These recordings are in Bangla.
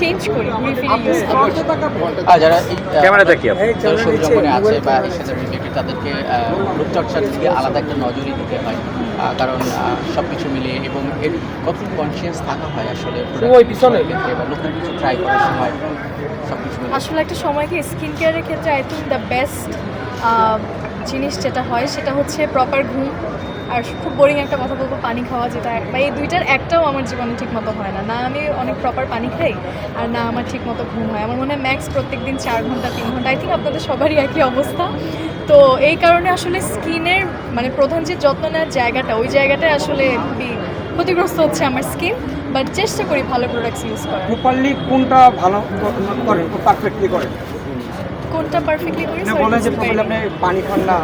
চেঞ্জ করি ইউজ করি আর যারা ক্যামেরা দেখি আছে বা এর সাথে রিলেটেড তাদেরকে রূপচর্চার দিকে আলাদা একটা নজরই দিতে হয়। কারণ সব কিছু মিলিয়ে এবং এর কত কনসিয়াস থাকা হয় আসলে ওই পিছনে। বা নতুন কিছু ট্রাই করার সময়। সব কিছু আসলে একটা সময় কি স্কিন কেয়ারের ক্ষেত্রে আই থিঙ্ক দ্য বেস্ট জিনিস যেটা হয় সেটা হচ্ছে প্রপার ঘুম। আর খুব বোরিং একটা কথা বলব, পানি খাওয়া যেটা বা এই দুইটার একটাও আমার জীবনে ঠিক মতো হয় না। না আমি অনেক প্রপার পানি খাই আর না আমার ঠিক মতো ঘুম হয়। আমার মনে হয় ম্যাক্স প্রত্যেক দিন চার ঘণ্টা, তিন ঘণ্টা। আই থিঙ্ক আপনাদের সবারই একই অবস্থা। তো এই কারণে আসলে স্কিনের মানে প্রধান যে যত্ন নেওয়ার জায়গাটা, ওই জায়গাটায় আসলে খুবই ক্ষতিগ্রস্ত হচ্ছে আমার স্কিন বাট চেষ্টা করি ভালো প্রোডাক্টস ইউজ করার। কোনটা ভালো করেন পারফেক্টলি করেন? কোনটা পারফেক্টলি করি না Sorry, যে প্রবলেম আপনি পানি খান না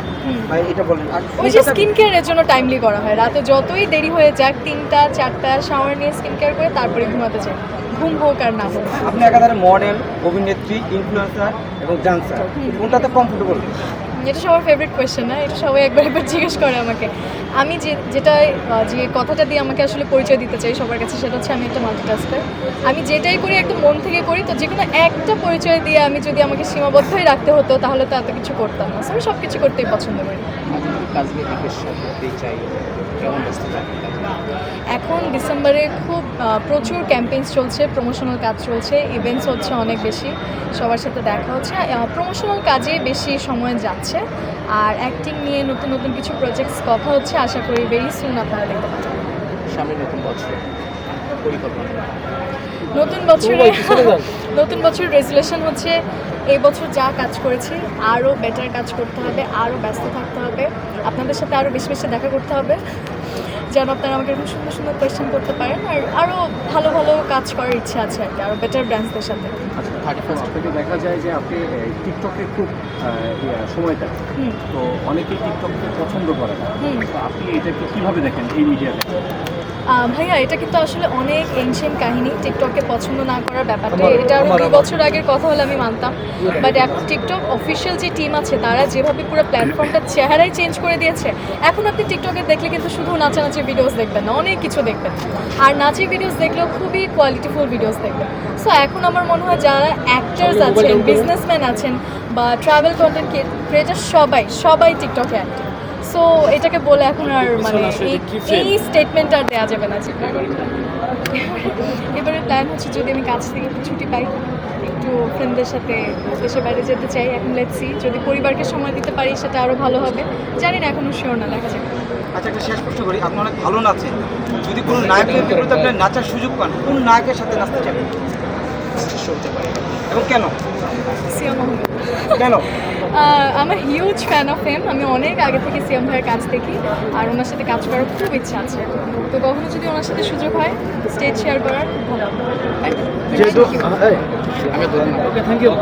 ভাই এটা বলেন। ওই যে স্কিন কেয়ারের জন্য টাইমলি করা হয়। রাতে যতই দেরি হয়ে যাক তিনটা চারটা শাওয়ার নিয়ে স্কিন কেয়ার করে তারপরে ঘুমাতে চাই। ঘুম হোক আর না হোক। আপনি একাধারে মডেল অভিনেত্রী ইনফ্লুয়েন্সার এবং ডান্সার কোনটাতে কমফোর্টেবল এটা সবার ফেভারিট কোয়েশ্চেন না এটা সবাই একবার একবার জিজ্ঞেস করে আমাকে। আমি যে, যেটা যে কথাটা দিয়ে আমাকে আসলে পরিচয় দিতে চাই সবার কাছে, সেটা হচ্ছে আমি একটা মাল্টিটাস্কার আমি যেটাই করি, একদম মন থেকে করি, তো যে কোনো একটা পরিচয় দিয়ে আমি যদি আমাকে সীমাবদ্ধই রাখতে হতো, তাহলে তো এত কিছু করতাম না। আমি সব কিছু করতেই পছন্দ করি। এখন ডিসেম্বরে খুব প্রচুর ক্যাম্পেইনস চলছে প্রমোশনাল কাজ চলছে ইভেন্টস হচ্ছে অনেক বেশি, সবার সাথে দেখা হচ্ছে। প্রমোশনাল কাজে বেশি সময় যাচ্ছে আর অ্যাক্টিং নিয়ে নতুন নতুন কিছু প্রজেক্টস কথা হচ্ছে আশা করি ভেরি সুন আপনারা দেখতে পাবেন। সামনে নতুন বছর পরিকল্পনা। নতুন বছরে নতুন বছর রেজুলেশন হচ্ছে এই বছর যা কাজ করেছি আরও বেটার কাজ করতে হবে আরও ব্যস্ত থাকতে হবে আপনাদের সাথে আরও বেশি বেশি দেখা করতে হবে। যেন আপনারা আমাকে এরকম সুন্দর সুন্দর কোয়েশ্চেন করতে পারেন আর আরও ভালো ভালো কাজ করার ইচ্ছা আছে আর কি আরও বেটার ব্র্যান্ডসদের সাথে। আচ্ছা থার্টি ফার্স্ট থেকে দেখা যায় যে আপনি টিকটকে খুব সময় দেন। হুম। তো অনেকেই টিকটককে পছন্দ করে না। হুম। তো আপনি এটাকে কীভাবে দেখেন এই মিডিয়াতে ভাইয়া এটা কিন্তু আসলে অনেক এনশিয়েন্ট কাহিনী। টিকটককে পছন্দ না করার ব্যাপারটা। এটা আরও দুই বছর আগের কথা হলে আমি মানতাম। বাট এখন টিকটক অফিসিয়াল যে টিম আছে তারা যেভাবে পুরো প্ল্যাটফর্মটা চেহারাই চেঞ্জ করে দিয়েছে এখন আপনি টিকটকে দেখলে কিন্তু শুধু নাচানাচি ভিডিওস দেখবেন না অনেক কিছু দেখবেন। আর নাচের ভিডিওস দেখলেও খুবই কোয়ালিটিফুল ভিডিওস দেখবেন। সো এখন আমার মনে হয় যারা অ্যাক্টার্স আছেন বিজনেসম্যান আছেন বা ট্রাভেল কন্টেন্ট ক্রিয়েটার সবাই সবাই টিকটকে অ্যাক্টিভ সো এটাকে বলে এখন আর মানে এই- স্টেটমেন্ট আর দেওয়া যাবে না যে এবারে প্ল্যান হচ্ছে যদি আমি কাছ থেকে একটু ছুটি পাই একটু ফ্রেন্ডদের সাথে দেশের বাইরে যেতে চাই এখন লেটসি যদি পরিবারকে সময় দিতে পারি সেটা আরও ভালো হবে। জানি না এখনও শিওর না দেখা যাবে আচ্ছা একটা শেষ প্রশ্ন করি। আপনি অনেক ভালো নাচেন। যদি কোনো নায়কের বিপরীতে আপনি নাচার সুযোগ পান কোন নায়কের সাথে নাচতে চান? সিয়াম আহমেদ। কেন? আমার হিউজ ফ্যান অফ হেম আমি অনেক আগে থেকে সিএম ভাইয়ের কাজ দেখি আর ওনার সাথে কাজ করার খুব ইচ্ছা আছে। তো কখনো যদি ওনার সাথে সুযোগ হয় স্টেজ শেয়ার করার খুব ভালো থ্যাংক ইউ